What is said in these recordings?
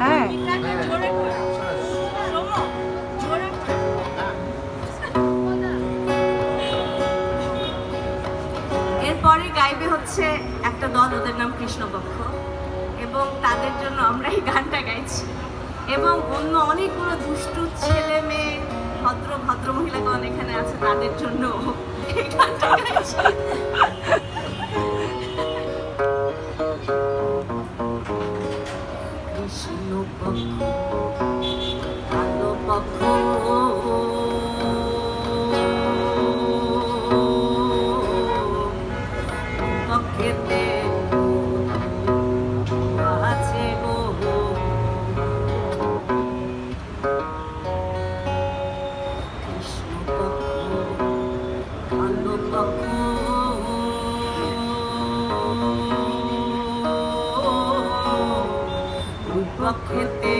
হ্যাঁ। এরপরে গাইবে হচ্ছে একটা দল, ওদের নাম কৃষ্ণপক্ষ। এবং তাদের জন্য আমরা এই গানটা গাইছি। এবং অন্য অনেকগুলো দুষ্টু ছেলে মেয়ে, ভদ্র ভদ্র মহিলাগণ এখানে আছে, তাদের জন্য এই গানটা পক্ষেতে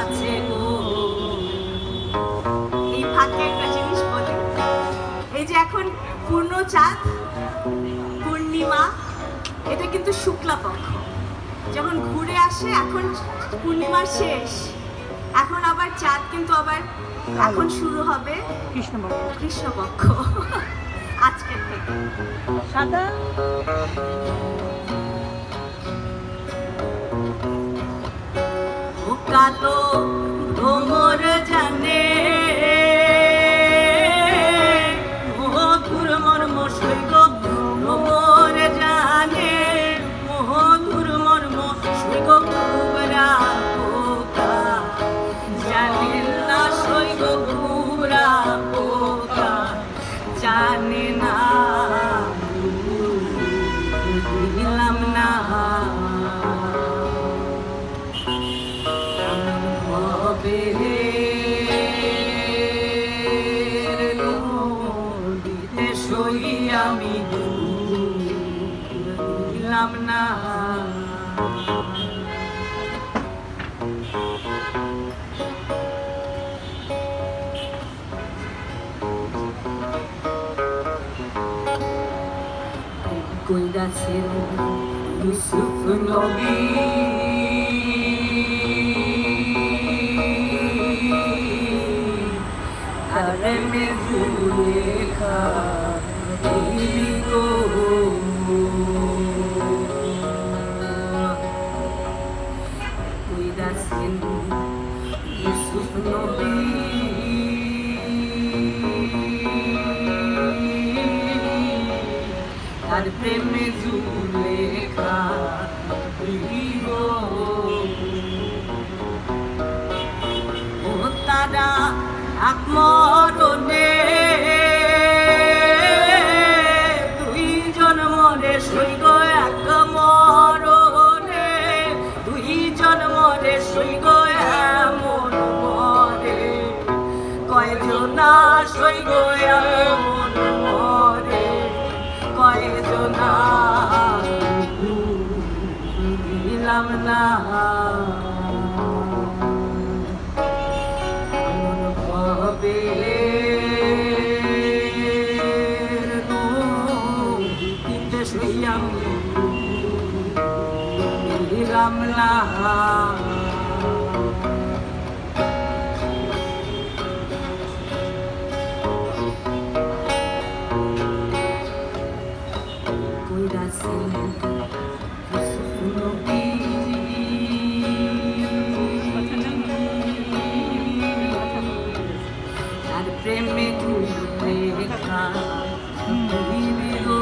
আছে গো। এই ফাঁকে একটা জিনিস বলি। এই যে এখন পূর্ণ চাঁদ পূর্ণিমা এটা কিন্তু শুক্লা পক্ষ। যখন ঘুরে আসে এখন পূর্ণিমার শেষ। এখন আবার চাঁদ কিন্তু আবার এখন শুরু হবে কৃষ্ণবাবু কৃষ্ণপক্ষ আজকের থেকে। সাদা? ও দিলাম না কইরাছেন ইউসুফ নবী তার প্রেমে জুলেখা ও তারা আকমরণে দুই জন্মরে সৈগ এক মরণে দুই জন্মরে সৈগ এমন মরে কয়জনা সৈগ তার প্রেমে লেখা দিবি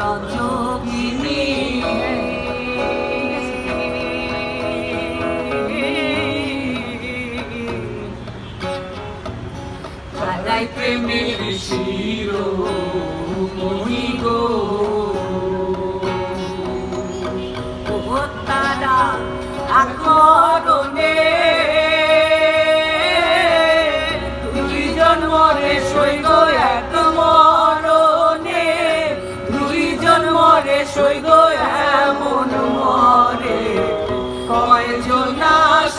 রজগিনী তারাই প্রেমের শিরো মহি গো তারা আকরণে দুই জন্মরে সৈগ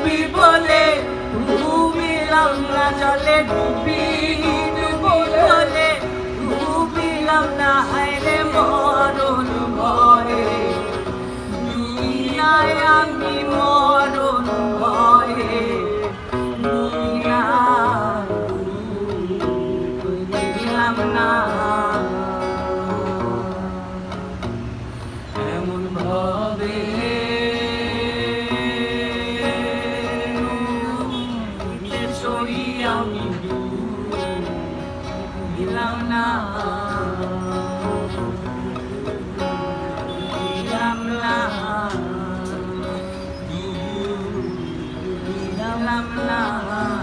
ডুবি বলে ডুবিলাম না জলে ডুবি ডুবি বলে ডুবিলাম না হায়রে মরণ ভয়ে। দুনিয়ায় আমি মরণ ভয়ে, দুনিয়া ডুবিলাম না বছরই আমি দিলাম না দিলাম না দিলাম না